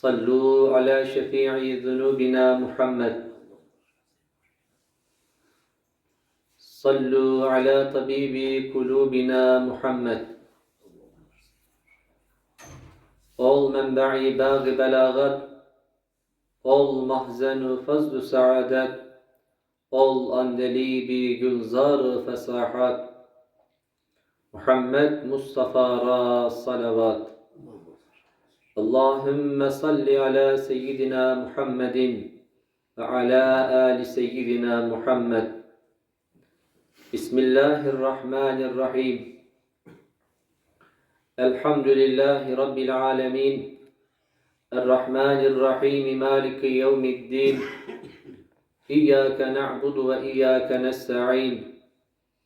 صلوا على شفيع ذنوبنا محمد صلوا على طبيب قلوبنا محمد Ol menba'i bağ belagat, ol mahzenu fazlu saadet, ol andelibi gülzar fesahat, Muhammed Mustafa'ra salavat. اللهم صل على سيدنا محمد وعلى آل سيدنا محمد. بسم الله الرحمن الرحيم. الحمد لله رب العالمين. الرحمن الرحيم مالك يوم الدين. إياك نعبد وإياك نستعين.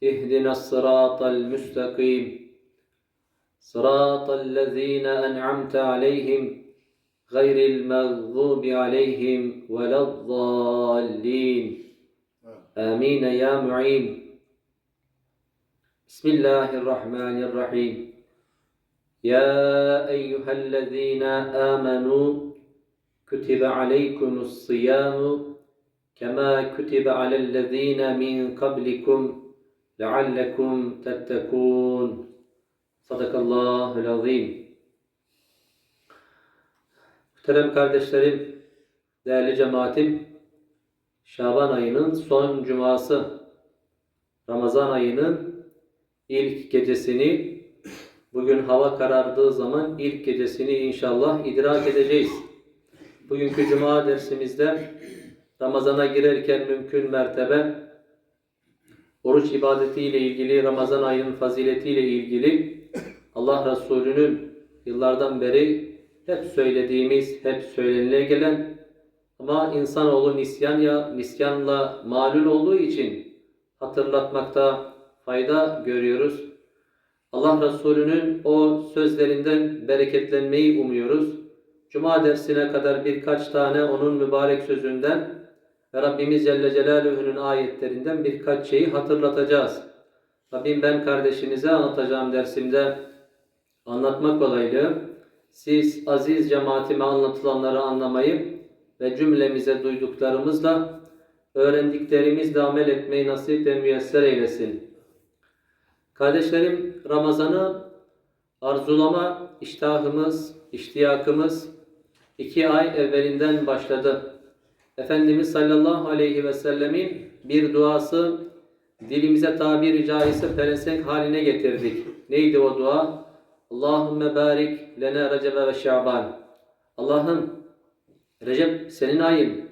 اهدنا الصراط المستقيم. صراط الذين أنعمت عليهم غير المغضوب عليهم ولا الضالين. آمين يا معين. بسم الله الرحمن الرحيم. يا أيها الذين آمنوا كتب عليكم الصيام كما كتب على الذين من قبلكم لعلكم تتقون. Sadakallahul azim. Muhterem kardeşlerim, değerli cemaatim, Şaban ayının son cuması, Ramazan ayının ilk gecesini, bugün hava karardığı zaman ilk gecesini inşallah idrak edeceğiz. Bugünkü cuma dersimizde Ramazana girerken mümkün mertebe oruç ibadetiyle ilgili, Ramazan ayının faziletiyle ilgili Allah Resulü'nün yıllardan beri hep söylediğimiz, hep söylenile gelen ama insanoğlu nisyan ya nisyanla malul olduğu için hatırlatmakta fayda görüyoruz. Allah Resulü'nün o sözlerinden bereketlenmeyi umuyoruz. Cuma dersine kadar birkaç tane onun mübarek sözünden ve Rabbimiz Celle Celaluhu'nun ayetlerinden birkaç şeyi hatırlatacağız. Rabbim ben kardeşinize anlatacağım dersimde anlatmak kolaylığı, siz aziz cemaatime anlatılanları anlamayı ve cümlemize duyduklarımızla öğrendiklerimizle amel etmeyi nasip ve müyesser eylesin. Kardeşlerim Ramazan'ı arzulama iştahımız, iştiyakımız iki ay evvelinden başladı. Efendimiz sallallahu aleyhi ve sellemin bir duası dilimize tabiri caizse pelesenk haline getirdik. Neydi o dua? Allahümme barik lene Recebe ve Şaban. Allah'ım Recep senin ayın.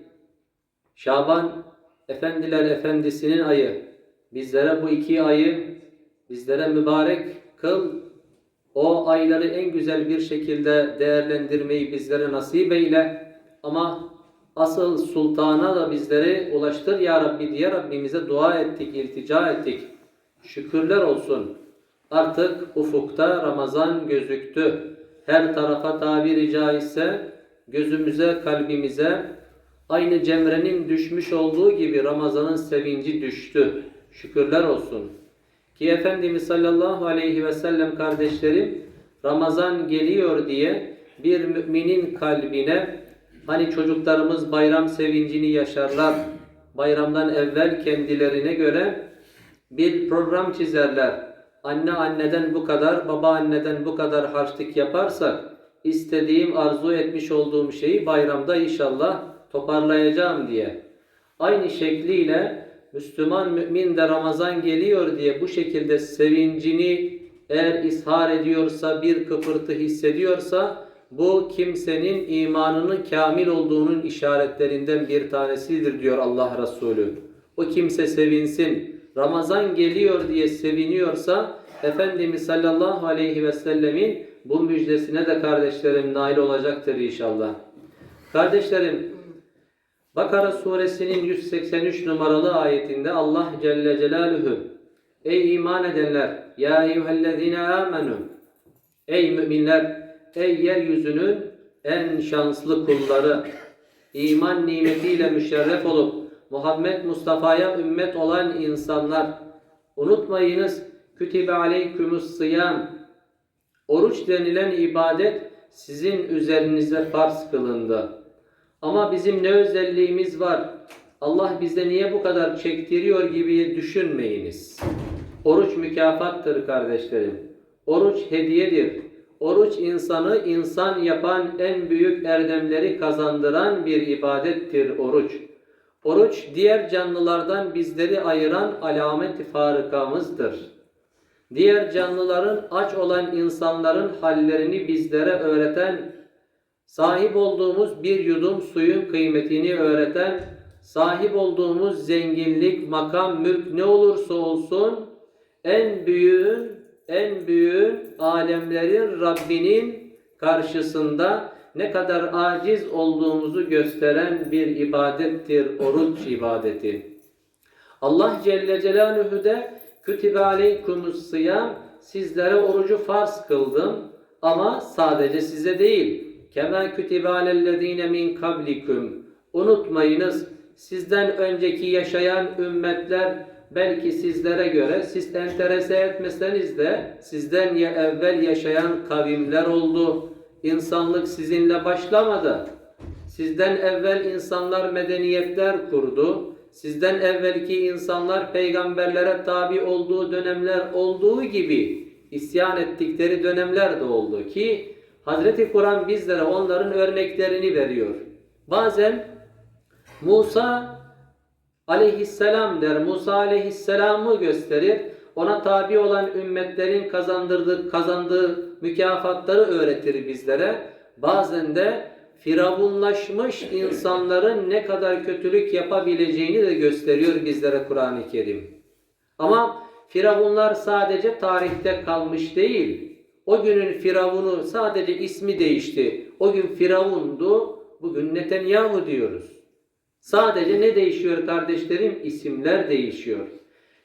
Şaban efendiler efendisinin ayı. Bizlere bu iki ayı bizlere mübarek kıl. O ayları en güzel bir şekilde değerlendirmeyi bizlere nasip eyle. Ama asıl sultana da bizleri ulaştır ya Rabbi diye Rabbimize dua ettik, iltica ettik. Şükürler olsun. Artık ufukta Ramazan gözüktü. Her tarafa tabiri caizse gözümüze, kalbimize aynı cemrenin düşmüş olduğu gibi Ramazan'ın sevinci düştü. Şükürler olsun. Ki Efendimiz sallallahu aleyhi ve sellem kardeşlerim Ramazan geliyor diye bir müminin kalbine hani çocuklarımız bayram sevincini yaşarlar. Bayramdan evvel kendilerine göre bir program çizerler anne anneden bu kadar, baba anneden bu kadar harçlık yaparsak istediğim, arzu etmiş olduğum şeyi bayramda inşallah toparlayacağım diye. Aynı şekliyle Müslüman mümin de Ramazan geliyor diye bu şekilde sevincini eğer ishar ediyorsa, bir kıpırtı hissediyorsa bu kimsenin imanının kamil olduğunun işaretlerinden bir tanesidir diyor Allah Resulü. O kimse sevinsin. Ramazan geliyor diye seviniyorsa Efendimiz sallallahu aleyhi ve sellemin bu müjdesine de kardeşlerim nail olacaktır inşallah. Kardeşlerim, Bakara suresinin 183 numaralı ayetinde Allah Celle Celaluhu Ey iman edenler! Ya eyyühellezine amenu Ey müminler! Ey yeryüzünün en şanslı kulları! iman nimetiyle müşerref olup Muhammed Mustafa'ya ümmet olan insanlar unutmayınız kütibe aleykümüs sıyam oruç denilen ibadet sizin üzerinize farz kılındı. Ama bizim ne özelliğimiz var? Allah bize niye bu kadar çektiriyor gibi düşünmeyiniz. Oruç mükafattır kardeşlerim. Oruç hediyedir. Oruç insanı insan yapan en büyük erdemleri kazandıran bir ibadettir oruç. Oruç diğer canlılardan bizleri ayıran alamet-i farıkamızdır. Diğer canlıların aç olan insanların hallerini bizlere öğreten, sahip olduğumuz bir yudum suyun kıymetini öğreten, sahip olduğumuz zenginlik, makam, mülk ne olursa olsun en büyüğün, en büyüğün alemlerin Rabbinin karşısında ne kadar aciz olduğumuzu gösteren bir ibadettir oruç ibadeti. Allah Celle Celaluhu de kütübe aleykumus sıyam sizlere orucu farz kıldım ama sadece size değil. Kema kütübe alellezine min kablikum. Unutmayınız sizden önceki yaşayan ümmetler belki sizlere göre siz enterese etmeseniz de sizden ya evvel yaşayan kavimler oldu. İnsanlık sizinle başlamadı. Sizden evvel insanlar medeniyetler kurdu. Sizden evvelki insanlar peygamberlere tabi olduğu dönemler olduğu gibi isyan ettikleri dönemler de oldu ki Hazreti Kur'an bizlere onların örneklerini veriyor. Bazen Musa aleyhisselam der. Musa aleyhisselamı gösterir. Ona tabi olan ümmetlerin kazandırdığı, kazandığı mükafatları öğretir bizlere. Bazen de firavunlaşmış insanların ne kadar kötülük yapabileceğini de gösteriyor bizlere Kur'an-ı Kerim. Ama firavunlar sadece tarihte kalmış değil. O günün firavunu sadece ismi değişti. O gün firavundu, bugün Netanyahu diyoruz. Sadece ne değişiyor kardeşlerim? İsimler değişiyor.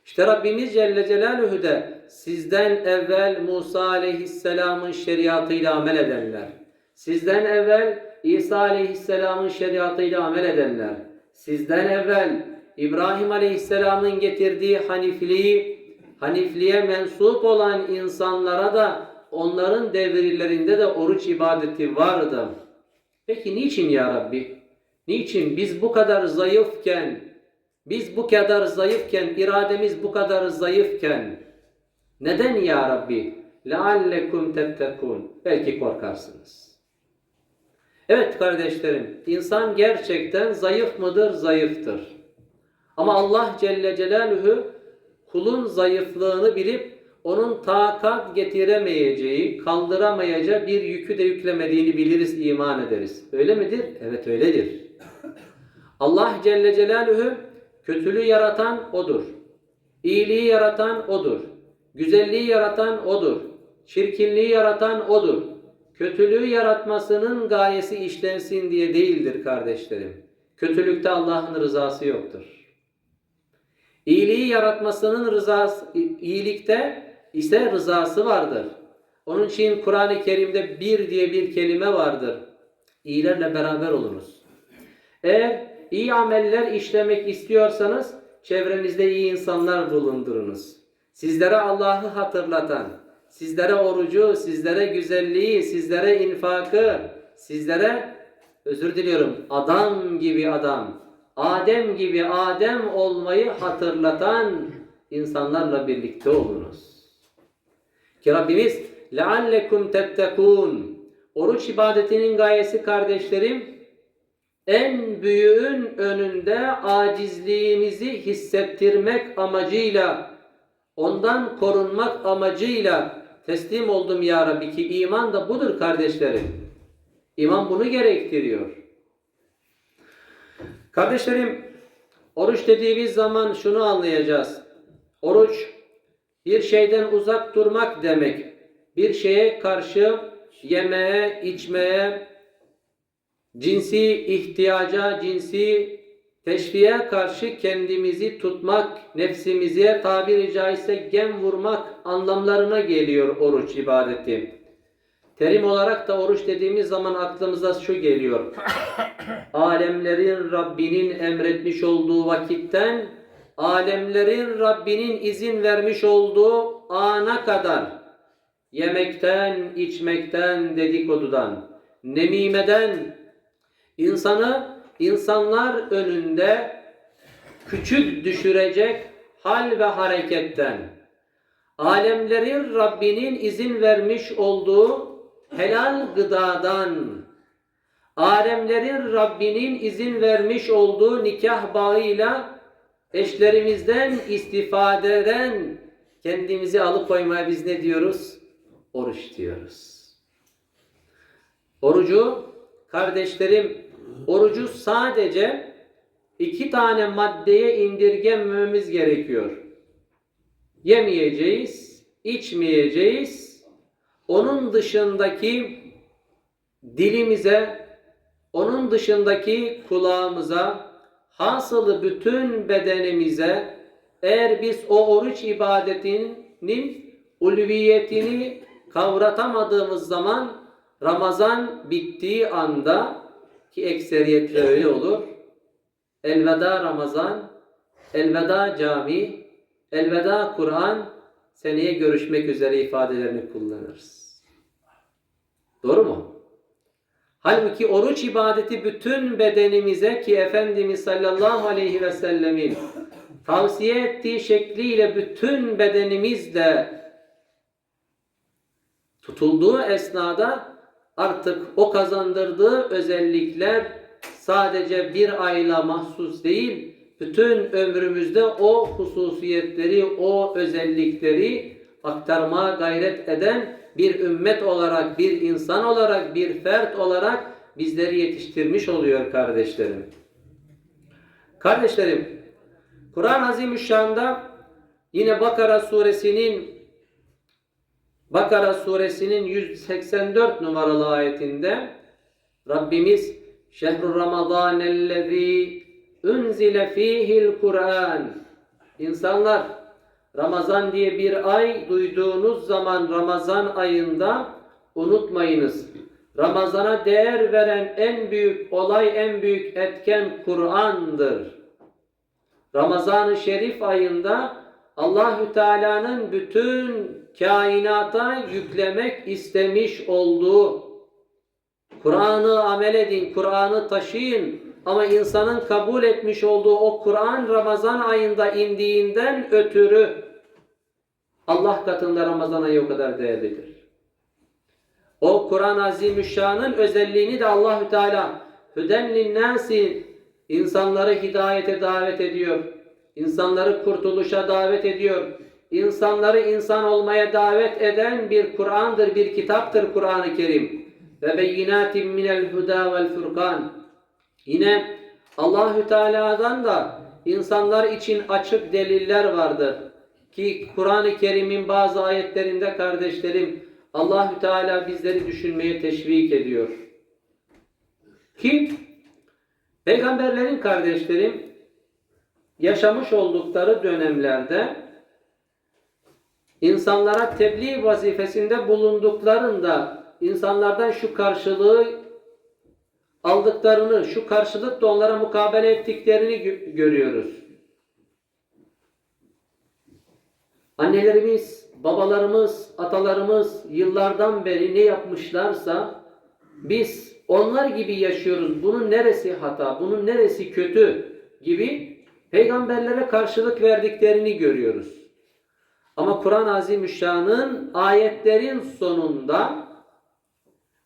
İşte Rabbimiz Celle Celaluhu de sizden evvel Musa Aleyhisselam'ın şeriatıyla amel edenler, sizden evvel İsa Aleyhisselam'ın şeriatıyla amel edenler, sizden evvel İbrahim Aleyhisselam'ın getirdiği hanifliği, hanifliğe mensup olan insanlara da onların devirlerinde de oruç ibadeti vardı. Peki niçin ya Rabbi? Niçin biz bu kadar zayıfken, biz bu kadar zayıfken, irademiz bu kadar zayıfken, neden ya Rabbi? لَعَلَّكُمْ تَتَّقُونَ Belki korkarsınız. Evet kardeşlerim, insan gerçekten zayıf mıdır? Zayıftır. Ama Allah Celle Celaluhu kulun zayıflığını bilip onun takat getiremeyeceği, kaldıramayacağı bir yükü de yüklemediğini biliriz, iman ederiz. Öyle midir? Evet öyledir. Allah Celle Celaluhu kötülüğü yaratan O'dur. İyiliği yaratan O'dur. Güzelliği yaratan O'dur. Çirkinliği yaratan O'dur. Kötülüğü yaratmasının gayesi işlensin diye değildir kardeşlerim. Kötülükte Allah'ın rızası yoktur. İyiliği yaratmasının rızası, iyilikte ise rızası vardır. Onun için Kur'an-ı Kerim'de bir diye bir kelime vardır. İyilerle beraber oluruz. Eğer iyi ameller işlemek istiyorsanız çevrenizde iyi insanlar bulundurunuz. Sizlere Allah'ı hatırlatan, sizlere orucu, sizlere güzelliği, sizlere infakı, sizlere özür diliyorum adam gibi adam, Adem gibi Adem olmayı hatırlatan insanlarla birlikte olunuz. Ki Rabbimiz لَعَلَّكُمْ تَتَّقُونَ Oruç ibadetinin gayesi kardeşlerim en büyüğün önünde acizliğimizi hissettirmek amacıyla ondan korunmak amacıyla teslim oldum ya Rabbi ki iman da budur kardeşlerim. İman bunu gerektiriyor. Kardeşlerim oruç dediğimiz zaman şunu anlayacağız. Oruç bir şeyden uzak durmak demek. Bir şeye karşı yemeğe, içmeye, cinsi ihtiyaca, cinsi teşviğe karşı kendimizi tutmak, nefsimize tabiri caizse gem vurmak anlamlarına geliyor oruç ibadeti. Terim olarak da oruç dediğimiz zaman aklımıza şu geliyor. Alemlerin Rabbinin emretmiş olduğu vakitten alemlerin Rabbinin izin vermiş olduğu ana kadar yemekten, içmekten, dedikodudan, nemimeden insanı insanlar önünde küçük düşürecek hal ve hareketten alemlerin Rabbinin izin vermiş olduğu helal gıdadan alemlerin Rabbinin izin vermiş olduğu nikah bağıyla eşlerimizden istifadeden kendimizi alıkoymaya biz ne diyoruz? Oruç diyoruz. Orucu kardeşlerim orucu sadece iki tane maddeye indirgemememiz gerekiyor. Yemeyeceğiz, içmeyeceğiz. Onun dışındaki dilimize, onun dışındaki kulağımıza, hasılı bütün bedenimize eğer biz o oruç ibadetinin ulviyetini kavratamadığımız zaman Ramazan bittiği anda ki ekseriyetle öyle olur. Elveda Ramazan, elveda cami, elveda Kur'an, seneye görüşmek üzere ifadelerini kullanırız. Doğru mu? Halbuki oruç ibadeti bütün bedenimize ki Efendimiz sallallahu aleyhi ve sellemin tavsiye ettiği şekliyle bütün bedenimizle tutulduğu esnada artık o kazandırdığı özellikler sadece bir ayla mahsus değil, bütün ömrümüzde o hususiyetleri, o özellikleri aktarmaya gayret eden bir ümmet olarak, bir insan olarak, bir fert olarak bizleri yetiştirmiş oluyor kardeşlerim. Kardeşlerim, Kur'an-ı Azimüşşan'da yine Bakara suresinin Bakara suresinin 184 numaralı ayetinde Rabbimiz Şehru Ramazanellezî unzile fîhil Kur'an İnsanlar Ramazan diye bir ay duyduğunuz zaman Ramazan ayında unutmayınız. Ramazana değer veren en büyük olay, en büyük etken Kur'an'dır. Ramazan-ı Şerif ayında Allahü Teala'nın bütün kainata yüklemek istemiş olduğu Kur'an'ı amel edin, Kur'an'ı taşıyın ama insanın kabul etmiş olduğu o Kur'an Ramazan ayında indiğinden ötürü Allah katında Ramazan ayı o kadar değerlidir. O Kur'an Azimüşşan'ın özelliğini de Allahü Teala Hüden linnâsi insanları hidayete davet ediyor. İnsanları kurtuluşa davet ediyor. İnsanları insan olmaya davet eden bir Kur'an'dır, bir kitaptır Kur'an-ı Kerim. Ve beyinatin minel huda vel furkan. Yine Allahü Teala'dan da insanlar için açık deliller vardır. Ki Kur'an-ı Kerim'in bazı ayetlerinde kardeşlerim Allahü Teala bizleri düşünmeye teşvik ediyor. Ki peygamberlerin kardeşlerim yaşamış oldukları dönemlerde insanlara tebliğ vazifesinde bulunduklarında insanlardan şu karşılığı aldıklarını, şu karşılıkla onlara mukabele ettiklerini gö- görüyoruz. Annelerimiz, babalarımız, atalarımız yıllardan beri ne yapmışlarsa biz onlar gibi yaşıyoruz. Bunun neresi hata, bunun neresi kötü gibi peygamberlere karşılık verdiklerini görüyoruz. Ama Kur'an-ı Azimüşşan'ın ayetlerin sonunda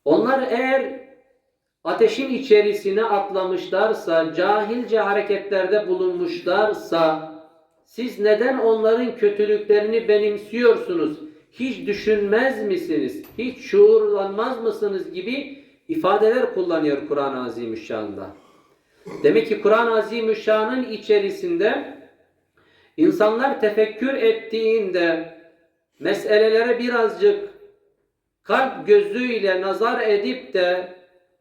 onlar eğer ateşin içerisine atlamışlarsa, cahilce hareketlerde bulunmuşlarsa, siz neden onların kötülüklerini benimsiyorsunuz? Hiç düşünmez misiniz? Hiç şuurlanmaz mısınız gibi ifadeler kullanıyor Kur'an-ı Azimüşşan'da. Demek ki Kur'an-ı Azimüşşan'ın içerisinde insanlar tefekkür ettiğinde, meselelere birazcık kalp gözüyle nazar edip de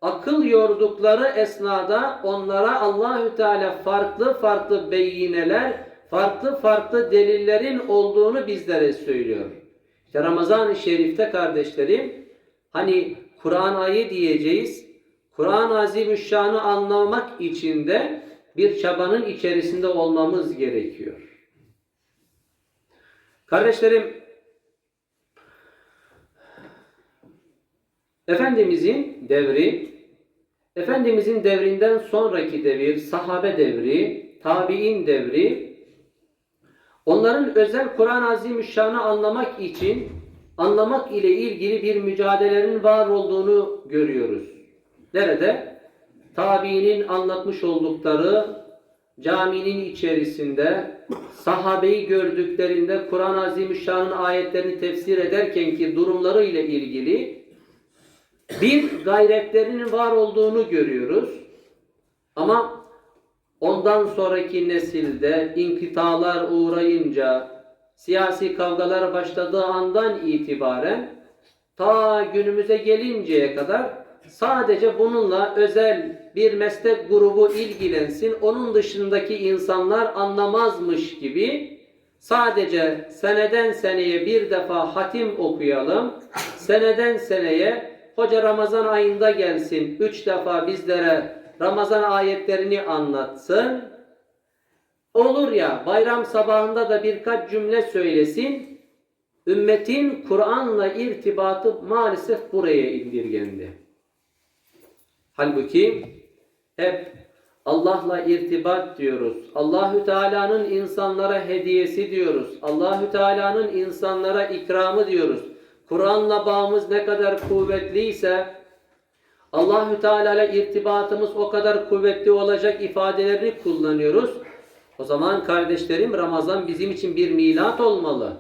akıl yordukları esnada onlara Allahü Teala farklı farklı beyineler, farklı farklı delillerin olduğunu bizlere söylüyor. İşte Ramazan-ı Şerif'te kardeşlerim hani Kur'an ayı diyeceğiz. Kur'an-ı Azimüşşan'ı anlamak için de bir çabanın içerisinde olmamız gerekiyor. Kardeşlerim Efendimizin devri, Efendimizin devrinden sonraki devir, sahabe devri, tabi'in devri, onların özel Kur'an-ı Azimüşşan'ı anlamak için, anlamak ile ilgili bir mücadelelerin var olduğunu görüyoruz. Nerede? Tabi'inin anlatmış oldukları caminin içerisinde sahabeyi gördüklerinde Kur'an-ı Azimüşşan'ın ayetlerini tefsir ederken ki durumları ile ilgili bir gayretlerinin var olduğunu görüyoruz. Ama ondan sonraki nesilde inkıtalar uğrayınca siyasi kavgalar başladığı andan itibaren ta günümüze gelinceye kadar sadece bununla özel bir meslek grubu ilgilensin, onun dışındaki insanlar anlamazmış gibi sadece seneden seneye bir defa hatim okuyalım, seneden seneye hoca Ramazan ayında gelsin, üç defa bizlere Ramazan ayetlerini anlatsın, olur ya bayram sabahında da birkaç cümle söylesin, ümmetin Kur'an'la irtibatı maalesef buraya indirgendi. Halbuki hep Allah'la irtibat diyoruz. Allahü Teala'nın insanlara hediyesi diyoruz. Allahü Teala'nın insanlara ikramı diyoruz. Kur'an'la bağımız ne kadar kuvvetliyse Allahü Teala ile irtibatımız o kadar kuvvetli olacak ifadelerini kullanıyoruz. O zaman kardeşlerim Ramazan bizim için bir milat olmalı.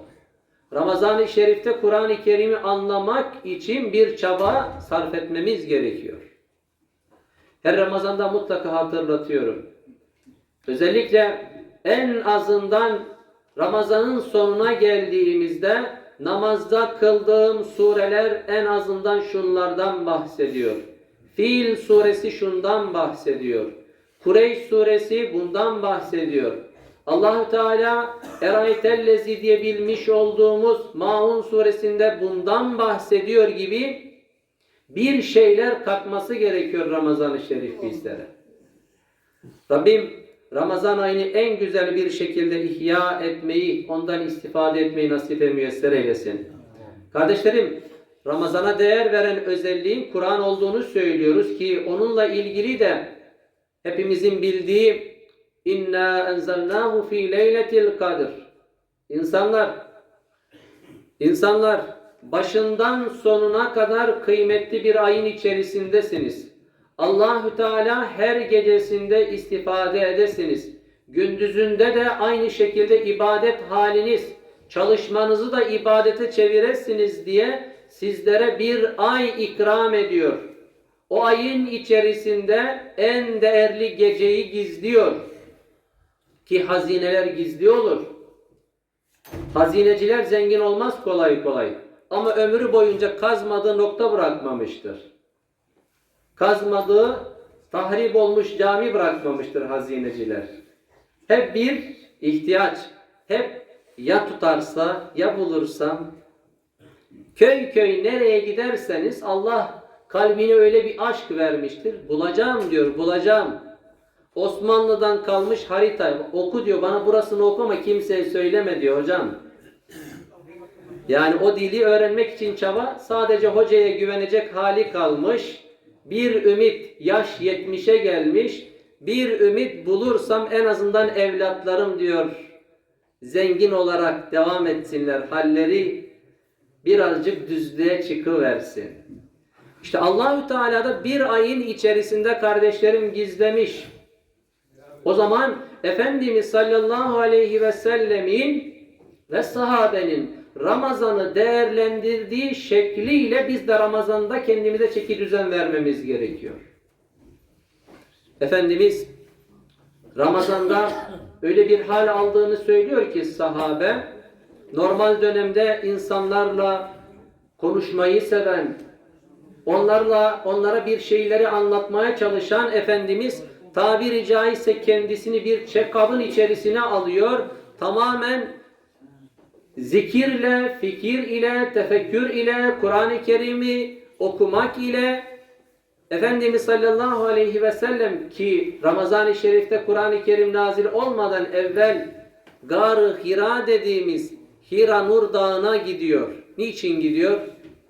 Ramazan-ı Şerif'te Kur'an-ı Kerim'i anlamak için bir çaba sarf etmemiz gerekiyor. Her Ramazan'da mutlaka hatırlatıyorum. Özellikle en azından Ramazan'ın sonuna geldiğimizde namazda kıldığım sureler en azından şunlardan bahsediyor. Fiil suresi şundan bahsediyor. Kureyş suresi bundan bahsediyor. Allahü Teala Eraytellezi diye bilmiş olduğumuz Maun suresinde bundan bahsediyor gibi bir şeyler katması gerekiyor Ramazan-ı Şerif bizlere. Rabbim Ramazan ayını en güzel bir şekilde ihya etmeyi, ondan istifade etmeyi nasip ve müyesser eylesin. Kardeşlerim, Ramazana değer veren özelliğin Kur'an olduğunu söylüyoruz ki onunla ilgili de hepimizin bildiği inna enzelnahu fi leyletil kadir. İnsanlar insanlar başından sonuna kadar kıymetli bir ayın içerisindesiniz. Allahü Teala her gecesinde istifade edesiniz. Gündüzünde de aynı şekilde ibadet haliniz, çalışmanızı da ibadete çeviresiniz diye sizlere bir ay ikram ediyor. O ayın içerisinde en değerli geceyi gizliyor. Ki hazineler gizli olur. Hazineciler zengin olmaz kolay kolay. Ama ömrü boyunca kazmadığı nokta bırakmamıştır. Kazmadığı tahrip olmuş cami bırakmamıştır hazineciler. Hep bir ihtiyaç. Hep ya tutarsa ya bulursam köy köy nereye giderseniz Allah kalbine öyle bir aşk vermiştir. Bulacağım diyor bulacağım. Osmanlı'dan kalmış harita oku diyor bana burasını okuma kimseye söyleme diyor hocam. Yani o dili öğrenmek için çaba sadece hocaya güvenecek hali kalmış. Bir ümit yaş 70'e gelmiş. Bir ümit bulursam en azından evlatlarım diyor. Zengin olarak devam etsinler. Halleri birazcık düzlüğe çıkıversin. İşte Allahü Teala da bir ayın içerisinde kardeşlerim gizlemiş. O zaman Efendimiz sallallahu aleyhi ve sellemin ve sahabenin Ramazan'ı değerlendirdiği şekliyle biz de Ramazan'da kendimize çeki düzen vermemiz gerekiyor. Efendimiz Ramazan'da öyle bir hal aldığını söylüyor ki sahabe normal dönemde insanlarla konuşmayı seven, onlarla onlara bir şeyleri anlatmaya çalışan Efendimiz tabiri caizse kendisini bir çekabın içerisine alıyor. Tamamen zikirle, fikir ile, tefekkür ile, Kur'an-ı Kerim'i okumak ile Efendimiz sallallahu aleyhi ve sellem ki Ramazan-ı Şerif'te Kur'an-ı Kerim nazil olmadan evvel Gar-ı Hira dediğimiz Hira Nur Dağı'na gidiyor. Niçin gidiyor?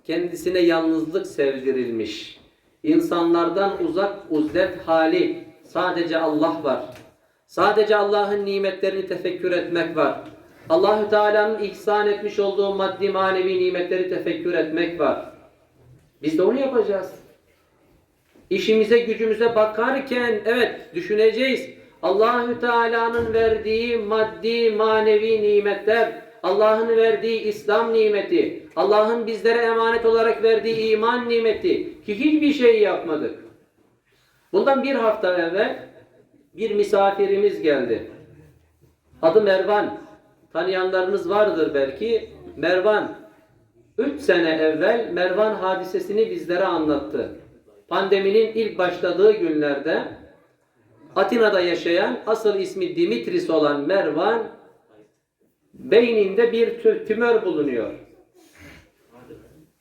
Kendisine yalnızlık sevdirilmiş. İnsanlardan uzak uzlet hali. Sadece Allah var. Sadece Allah'ın nimetlerini tefekkür etmek var. Allahü Teala'nın ihsan etmiş olduğu maddi manevi nimetleri tefekkür etmek var. Biz de onu yapacağız. İşimize gücümüze bakarken evet düşüneceğiz. Allahü Teala'nın verdiği maddi manevi nimetler, Allah'ın verdiği İslam nimeti, Allah'ın bizlere emanet olarak verdiği iman nimeti ki hiçbir şey yapmadık. Bundan bir hafta evvel bir misafirimiz geldi. Adı Mervan. Tanıyanlarınız vardır belki. Mervan 3 sene evvel Mervan hadisesini bizlere anlattı. Pandeminin ilk başladığı günlerde Atina'da yaşayan asıl ismi Dimitris olan Mervan beyninde bir tü- tümör bulunuyor.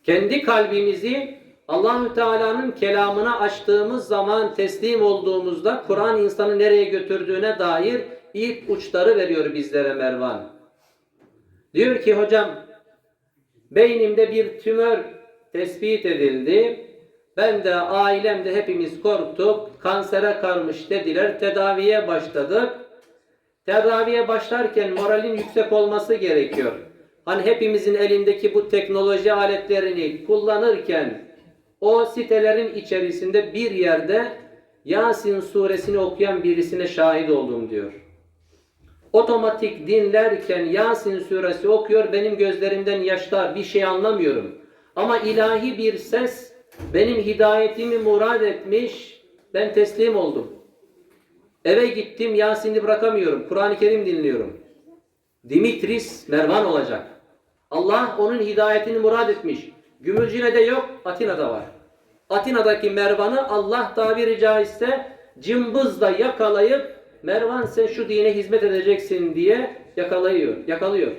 Kendi kalbimizi Allahü Teala'nın kelamına açtığımız zaman teslim olduğumuzda Kur'an insanı nereye götürdüğüne dair ilk uçları veriyor bizlere Mervan. Diyor ki hocam beynimde bir tümör tespit edildi. Ben de ailem de hepimiz korktuk. Kansere karmış dediler. Tedaviye başladık. Tedaviye başlarken moralin yüksek olması gerekiyor. Hani hepimizin elindeki bu teknoloji aletlerini kullanırken o sitelerin içerisinde bir yerde Yasin suresini okuyan birisine şahit oldum diyor. Otomatik dinlerken Yasin suresi okuyor benim gözlerimden yaşlar bir şey anlamıyorum. Ama ilahi bir ses benim hidayetimi murad etmiş ben teslim oldum. Eve gittim Yasin'i bırakamıyorum. Kur'an-ı Kerim dinliyorum. Dimitris Mervan olacak. Allah onun hidayetini murad etmiş. Gümülcine'de yok, Atina'da var. Atina'daki Mervan'ı Allah tabiri caizse cımbızla yakalayıp Mervan sen şu dine hizmet edeceksin diye yakalıyor, yakalıyor.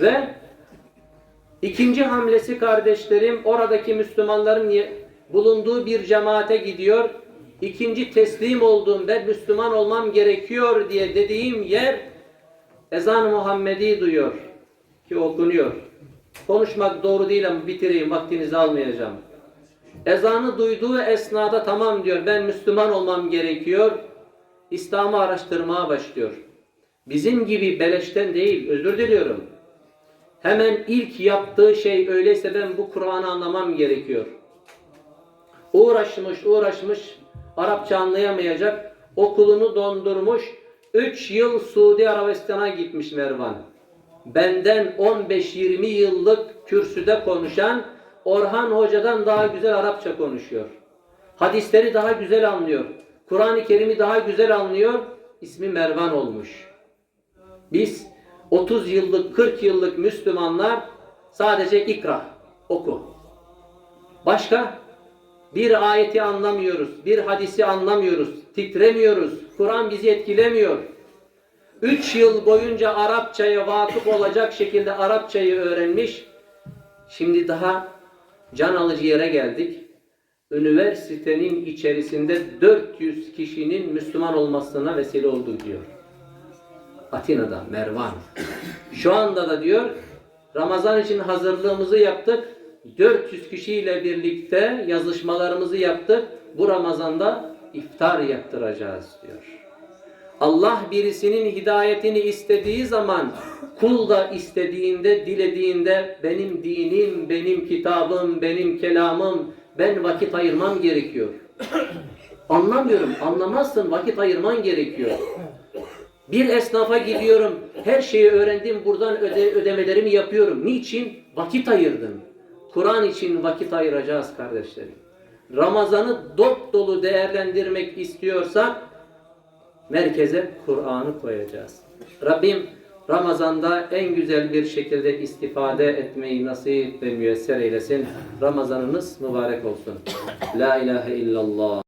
Ve ikinci hamlesi kardeşlerim oradaki Müslümanların bulunduğu bir cemaate gidiyor. İkinci teslim olduğum ben Müslüman olmam gerekiyor diye dediğim yer ezan Muhammedi duyuyor ki okunuyor. Konuşmak doğru değil ama bitireyim vaktinizi almayacağım. Ezanı duyduğu esnada tamam diyor ben Müslüman olmam gerekiyor. İslam'ı araştırmaya başlıyor. Bizim gibi beleşten değil özür diliyorum. Hemen ilk yaptığı şey öyleyse ben bu Kur'an'ı anlamam gerekiyor. Uğraşmış uğraşmış Arapça anlayamayacak okulunu dondurmuş 3 yıl Suudi Arabistan'a gitmiş Mervan. Benden 15-20 yıllık kürsüde konuşan Orhan Hoca'dan daha güzel Arapça konuşuyor. Hadisleri daha güzel anlıyor. Kur'an-ı Kerim'i daha güzel anlıyor. İsmi Mervan olmuş. Biz 30 yıllık, 40 yıllık Müslümanlar sadece ikra, oku. Başka? Bir ayeti anlamıyoruz, bir hadisi anlamıyoruz, titremiyoruz. Kur'an bizi etkilemiyor. Üç yıl boyunca Arapçaya vakıf olacak şekilde Arapçayı öğrenmiş. Şimdi daha can alıcı yere geldik. Üniversitenin içerisinde 400 kişinin Müslüman olmasına vesile oldu diyor. Atina'da Mervan. Şu anda da diyor Ramazan için hazırlığımızı yaptık. 400 kişiyle birlikte yazışmalarımızı yaptık. Bu Ramazan'da iftar yaptıracağız diyor. Allah birisinin hidayetini istediği zaman kul da istediğinde, dilediğinde benim dinim, benim kitabım, benim kelamım, ben vakit ayırmam gerekiyor. Anlamıyorum. Anlamazsın vakit ayırman gerekiyor. Bir esnafa gidiyorum. Her şeyi öğrendim. Buradan öde, ödemelerimi yapıyorum. Niçin? Vakit ayırdım. Kur'an için vakit ayıracağız kardeşlerim. Ramazan'ı dop dolu değerlendirmek istiyorsak merkeze Kur'an'ı koyacağız. Rabbim Ramazan'da en güzel bir şekilde istifade etmeyi nasip ve müyesser eylesin. Ramazanınız mübarek olsun. La ilahe illallah.